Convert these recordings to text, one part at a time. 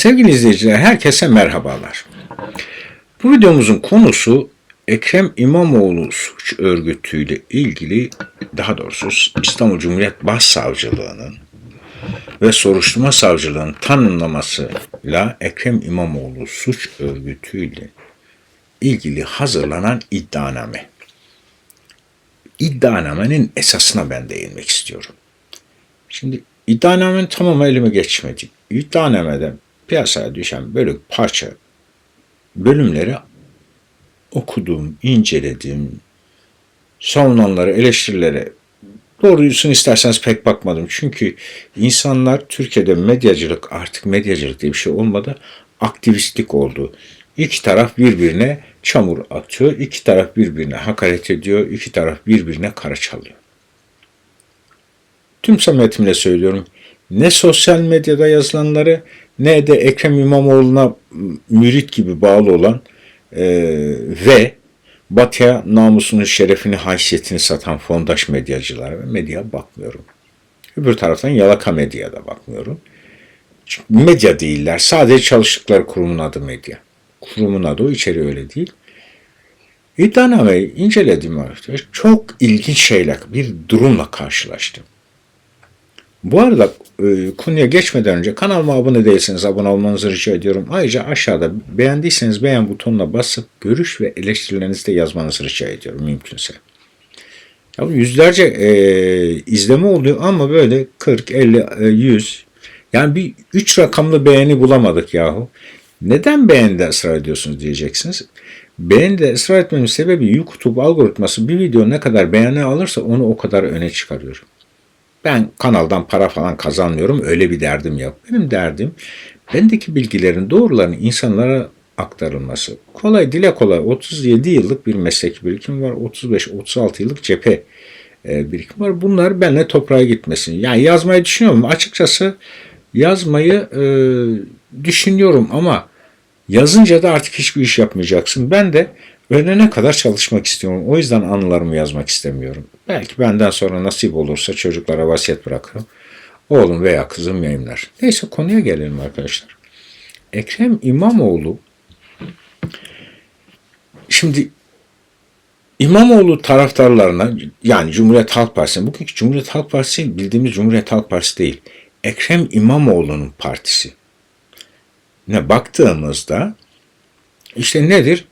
Sevgili izleyiciler, herkese merhabalar. Bu videomuzun konusu Ekrem İmamoğlu suç örgütüyle ilgili, daha doğrusu İstanbul Cumhuriyet Başsavcılığı'nın ve soruşturma savcılığının tanımlamasıyla Ekrem İmamoğlu suç örgütüyle ilgili hazırlanan iddianame. İddianamenin esasına ben değinmek istiyorum. Şimdi iddianamenin tamamı elime geçmedi. İddianamede piyasaya düşen bölük parça bölümleri okudum, inceledim, savunanları, eleştirilere doğrusunu isterseniz pek bakmadım. Çünkü insanlar Türkiye'de medyacılık artık medyacılık diye bir şey olmadı. Aktivistlik oldu. İki taraf birbirine çamur atıyor, iki taraf birbirine hakaret ediyor, iki taraf birbirine kara çalıyor. Tüm samimiyetimle söylüyorum. Ne sosyal medyada yazılanları ne de Ekrem İmamoğlu'na mürit gibi bağlı olan e, ve Batı'ya namusunu, şerefini, haysiyetini satan fondaş medyacılara ve medya bakmıyorum. Öbür taraftan yalaka medyaya da bakmıyorum. Çünkü medya değiller. Sadece çalıştıkları kurumun adı medya. Kurumun adı o, içeri öyle değil. İddianameyi inceledim. Çok ilginç şeyler, bir durumla karşılaştım. Bu arada e, konuya geçmeden önce kanalıma abone değilseniz abone olmanızı rica ediyorum. Ayrıca aşağıda beğendiyseniz beğen butonuna basıp görüş ve eleştirilerinizi de yazmanızı rica ediyorum mümkünse. Ya yüzlerce e, izleme oluyor ama böyle 40, 50, e, 100 yani bir 3 rakamlı beğeni bulamadık yahu. Neden beğenide ısrar ediyorsunuz diyeceksiniz. Beğenide ısrar etmemin sebebi YouTube algoritması bir video ne kadar beğeni alırsa onu o kadar öne çıkarıyor. Ben kanaldan para falan kazanmıyorum. Öyle bir derdim yok. Benim derdim bendeki bilgilerin doğrularını insanlara aktarılması. Kolay dile kolay 37 yıllık bir meslek birikim var. 35-36 yıllık cephe e, birikim var. Bunlar benimle toprağa gitmesin. Yani yazmayı düşünüyorum. Açıkçası yazmayı e, düşünüyorum ama yazınca da artık hiçbir iş yapmayacaksın. Ben de ölene kadar çalışmak istiyorum. O yüzden anılarımı yazmak istemiyorum. Belki benden sonra nasip olursa çocuklara vasiyet bırakırım. Oğlum veya kızım yayınlar. Neyse konuya gelelim arkadaşlar. Ekrem İmamoğlu şimdi İmamoğlu taraftarlarına yani Cumhuriyet Halk Partisi, bugünkü Cumhuriyet Halk Partisi bildiğimiz Cumhuriyet Halk Partisi değil. Ekrem İmamoğlu'nun partisi. Ne baktığımızda işte nedir?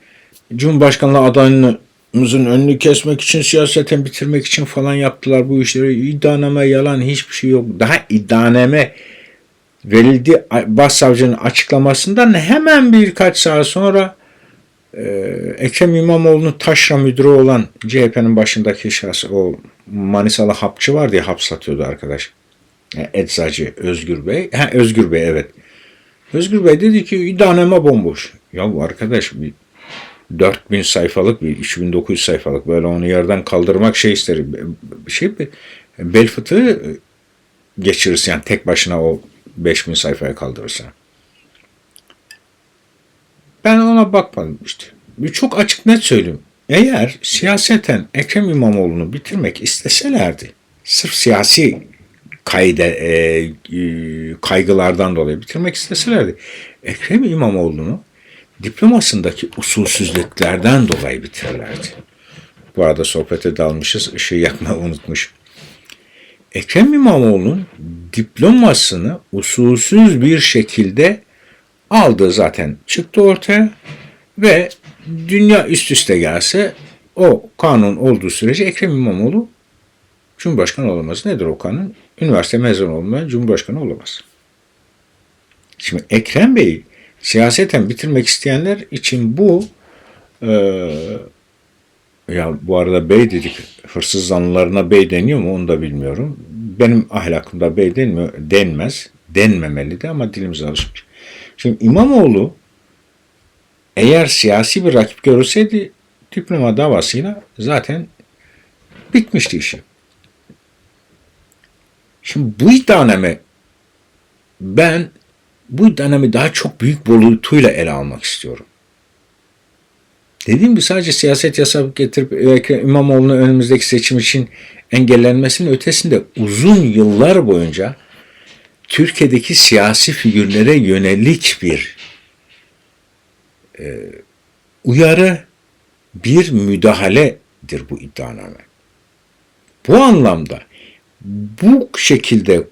Cumhurbaşkanlığı adayımızın önünü kesmek için, siyaseten bitirmek için falan yaptılar bu işleri. İddianame yalan hiçbir şey yok. Daha iddianame verildi başsavcının açıklamasından hemen birkaç saat sonra e, Ekrem İmamoğlu'nun taşra müdürü olan CHP'nin başındaki şahs o Manisalı hapçı var diye hap satıyordu arkadaş. Yani eczacı Özgür Bey. Ha, Özgür Bey evet. Özgür Bey dedi ki iddianame bomboş. Ya bu arkadaş bir 4000 sayfalık bir 3900 sayfalık böyle onu yerden kaldırmak şey ister. Bir şey bel fıtığı geçirirsin yani tek başına o 5000 sayfaya kaldırırsan. Ben ona bakmadım işte. Çok açık net söyleyeyim. Eğer siyaseten Ekrem İmamoğlu'nu bitirmek isteselerdi, sırf siyasi kayde, e, e, kaygılardan dolayı bitirmek isteselerdi, Ekrem İmamoğlu'nu diplomasındaki usulsüzlüklerden dolayı bitirirlerdi. Bu arada sohbete dalmışız, ışığı yakmayı unutmuş. Ekrem İmamoğlu'nun diplomasını usulsüz bir şekilde aldı zaten çıktı ortaya ve dünya üst üste gelse o kanun olduğu sürece Ekrem İmamoğlu Cumhurbaşkanı olamaz. Nedir o kanun? Üniversite mezunu olmayan Cumhurbaşkanı olamaz. Şimdi Ekrem Bey siyaseten bitirmek isteyenler için bu e, ya bu arada bey dedik hırsız zanlılarına bey deniyor mu onu da bilmiyorum. Benim ahlakımda bey denmiyor, denmez. Denmemeli de ama dilimiz alışmış. Şimdi İmamoğlu eğer siyasi bir rakip görülseydi diploma davasıyla zaten bitmişti işi. Şimdi bu iddianame ben bu dönemi daha çok büyük boyutuyla ele almak istiyorum. Dediğim gibi sadece siyaset yasak getirip İmamoğlu'nun önümüzdeki seçim için engellenmesinin ötesinde uzun yıllar boyunca Türkiye'deki siyasi figürlere yönelik bir e, uyarı, bir müdahaledir bu iddianame. Bu anlamda bu şekilde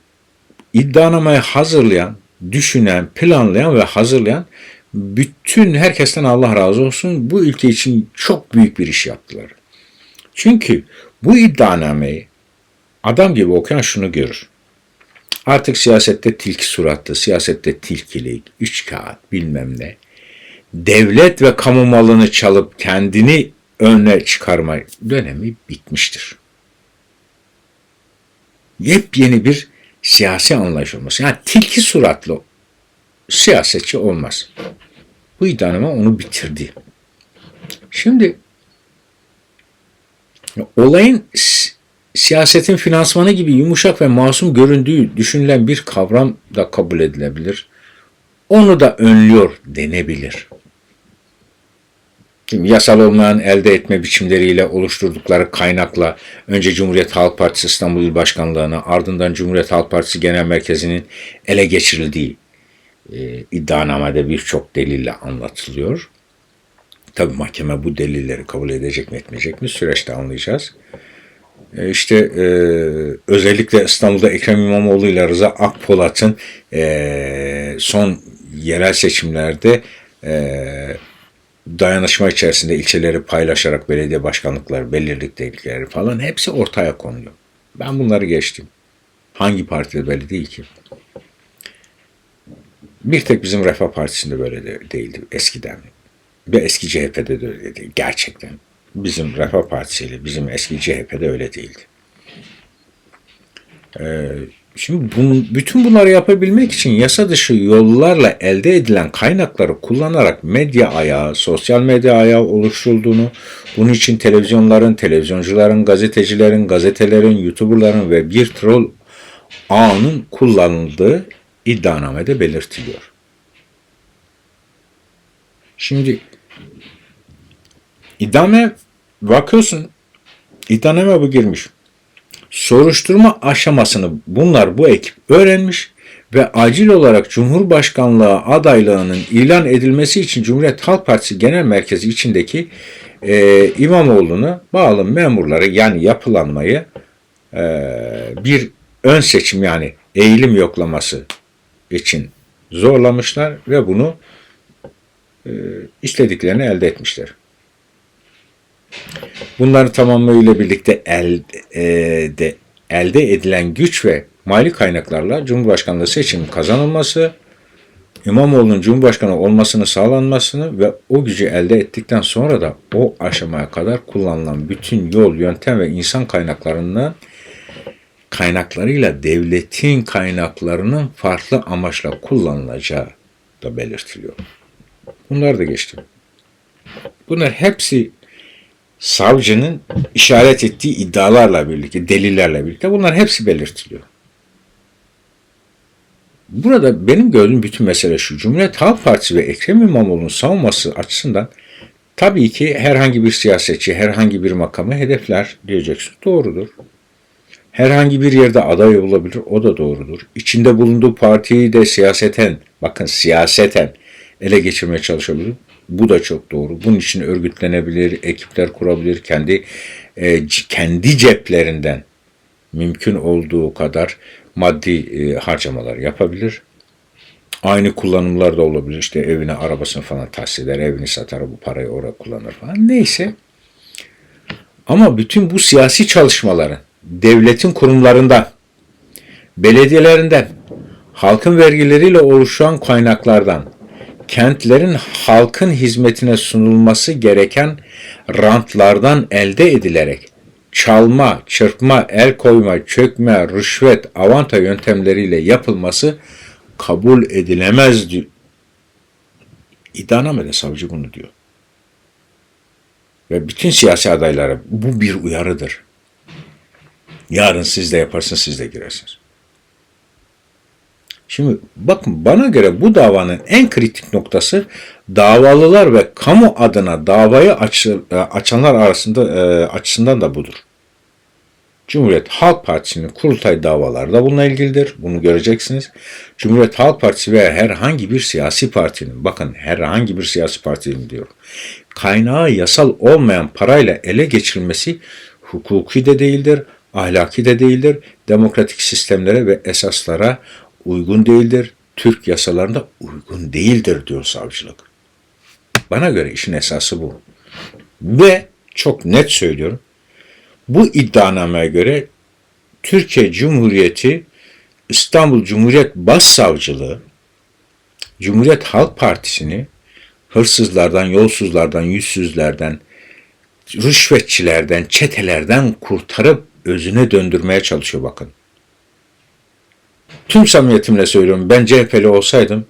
iddianamayı hazırlayan, düşünen, planlayan ve hazırlayan bütün herkesten Allah razı olsun bu ülke için çok büyük bir iş yaptılar. Çünkü bu iddianameyi adam gibi okuyan şunu görür. Artık siyasette tilki suratlı, siyasette tilkilik, üç kağıt bilmem ne. Devlet ve kamu malını çalıp kendini öne çıkarma dönemi bitmiştir. Yepyeni bir siyasi anlayış olması. Yani tilki suratlı siyasetçi olmaz. Bu iddianame onu bitirdi. Şimdi olayın siyasetin finansmanı gibi yumuşak ve masum göründüğü düşünülen bir kavram da kabul edilebilir. Onu da önlüyor denebilir. Yasal olmayan elde etme biçimleriyle oluşturdukları kaynakla önce Cumhuriyet Halk Partisi İstanbul İl Başkanlığı'na ardından Cumhuriyet Halk Partisi Genel Merkezi'nin ele geçirildiği e, iddianamede birçok delille anlatılıyor. Tabi mahkeme bu delilleri kabul edecek mi etmeyecek mi süreçte anlayacağız. E, işte e, özellikle İstanbul'da Ekrem İmamoğlu ile Rıza Akpolat'ın e, son yerel seçimlerde e, dayanışma içerisinde ilçeleri paylaşarak belediye başkanlıkları, belirliktelikleri falan hepsi ortaya konuyor. Ben bunları geçtim. Hangi partide belli değil ki. Bir tek bizim Refah Partisi'nde böyle de değildi eskiden. Ve eski CHP'de de öyle değil. Gerçekten. Bizim Refah Partisi ile bizim eski CHP'de öyle değildi. Ee, şimdi bun, bütün bunları yapabilmek için yasa dışı yollarla elde edilen kaynakları kullanarak medya ayağı, sosyal medya ayağı oluşturulduğunu, bunun için televizyonların, televizyoncuların, gazetecilerin, gazetelerin, youtuberların ve bir troll ağının kullanıldığı iddianamede belirtiliyor. Şimdi iddianame bakıyorsun iddianame bu girmiş. Soruşturma aşamasını bunlar bu ekip öğrenmiş ve acil olarak Cumhurbaşkanlığı adaylığının ilan edilmesi için Cumhuriyet Halk Partisi Genel Merkezi içindeki e, İmamoğlu'nu bağlı memurları yani yapılanmayı e, bir ön seçim yani eğilim yoklaması için zorlamışlar ve bunu e, istediklerini elde etmişler. Bunların tamamıyla birlikte elde, elde edilen güç ve mali kaynaklarla Cumhurbaşkanlığı seçimi kazanılması, İmamoğlu'nun Cumhurbaşkanı olmasını sağlanmasını ve o gücü elde ettikten sonra da o aşamaya kadar kullanılan bütün yol, yöntem ve insan kaynaklarından kaynaklarıyla devletin kaynaklarının farklı amaçla kullanılacağı da belirtiliyor. Bunlar da geçti. Bunlar hepsi savcının işaret ettiği iddialarla birlikte, delillerle birlikte bunlar hepsi belirtiliyor. Burada benim gördüğüm bütün mesele şu. Cumhuriyet Halk Partisi ve Ekrem İmamoğlu'nun savunması açısından tabii ki herhangi bir siyasetçi, herhangi bir makamı hedefler diyeceksin. Doğrudur. Herhangi bir yerde aday olabilir, o da doğrudur. İçinde bulunduğu partiyi de siyaseten, bakın siyaseten ele geçirmeye çalışabilir. Bu da çok doğru. Bunun için örgütlenebilir, ekipler kurabilir, kendi e, kendi ceplerinden mümkün olduğu kadar maddi e, harcamalar yapabilir. Aynı kullanımlar da olabilir. İşte evine, arabasını falan tahsis eder, evini satar, bu parayı oraya kullanır falan. Neyse. Ama bütün bu siyasi çalışmaların devletin kurumlarından, belediyelerinden, halkın vergileriyle oluşan kaynaklardan, kentlerin halkın hizmetine sunulması gereken rantlardan elde edilerek çalma, çırpma, el koyma, çökme, rüşvet, avanta yöntemleriyle yapılması kabul edilemez diyor. İddianamede savcı bunu diyor. Ve bütün siyasi adaylara bu bir uyarıdır. Yarın siz de yaparsınız, siz de girersiniz. Şimdi bakın bana göre bu davanın en kritik noktası davalılar ve kamu adına davayı aç, e, açanlar arasında e, açısından da budur. Cumhuriyet Halk Partisi'nin kurultay davaları da bununla ilgilidir. Bunu göreceksiniz. Cumhuriyet Halk Partisi veya herhangi bir siyasi partinin, bakın herhangi bir siyasi partinin diyorum, kaynağı yasal olmayan parayla ele geçirilmesi hukuki de değildir, ahlaki de değildir, demokratik sistemlere ve esaslara uygun değildir, Türk yasalarında uygun değildir diyor savcılık. Bana göre işin esası bu. Ve çok net söylüyorum, bu iddianameye göre Türkiye Cumhuriyeti İstanbul Cumhuriyet Başsavcılığı Cumhuriyet Halk Partisi'ni hırsızlardan, yolsuzlardan, yüzsüzlerden, rüşvetçilerden, çetelerden kurtarıp özüne döndürmeye çalışıyor bakın. Tüm samimiyetimle söylüyorum ben CHP'li olsaydım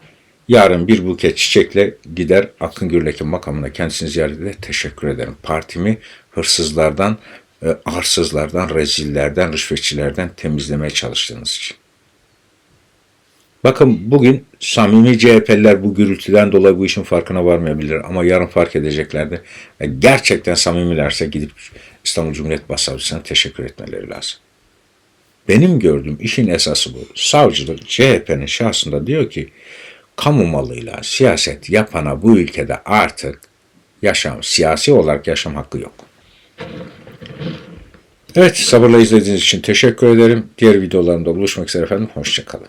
yarın bir buket çiçekle gider Akın Gürlek'in makamına kendisini ziyaret eder teşekkür ederim. Partimi hırsızlardan, e, arsızlardan, rezillerden, rüşvetçilerden temizlemeye çalıştığınız için. Bakın bugün samimi CHP'liler bu gürültüden dolayı bu işin farkına varmayabilir ama yarın fark edeceklerdir. Ve gerçekten samimilerse gidip İstanbul Cumhuriyet Başsavcısına teşekkür etmeleri lazım. Benim gördüğüm işin esası bu. Savcılık CHP'nin şahsında diyor ki kamu malıyla siyaset yapana bu ülkede artık yaşam, siyasi olarak yaşam hakkı yok. Evet sabırla izlediğiniz için teşekkür ederim. Diğer videolarımda buluşmak üzere efendim. Hoşçakalın.